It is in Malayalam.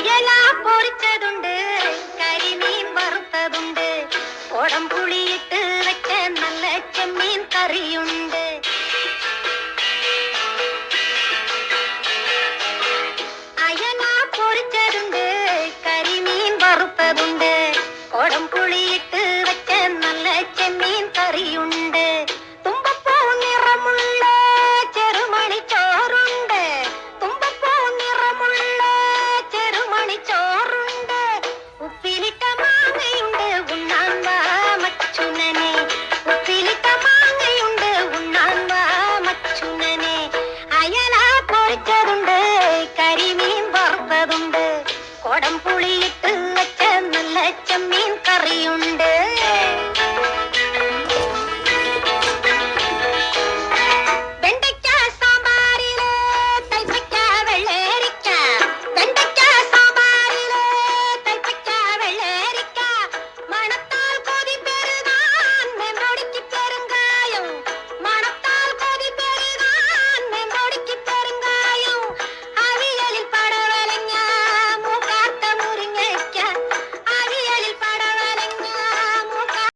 അയല പൊരിച്ചതുണ്ട് കരിമീൻ വറുത്തതുണ്ട്. പുളിയിട്ട് വെച്ച നല്ല ചെമ്മീൻ കറിയുണ്ട്. അയല പൊരിച്ചതുണ്ട് കരിമീൻ വറുത്തതുണ്ട്. പുളിയിട്ട് വെച്ച നല്ല ചെമ്മീൻ കറിയുണ്ട്. വറുത്തതുണ്ട് കൊടം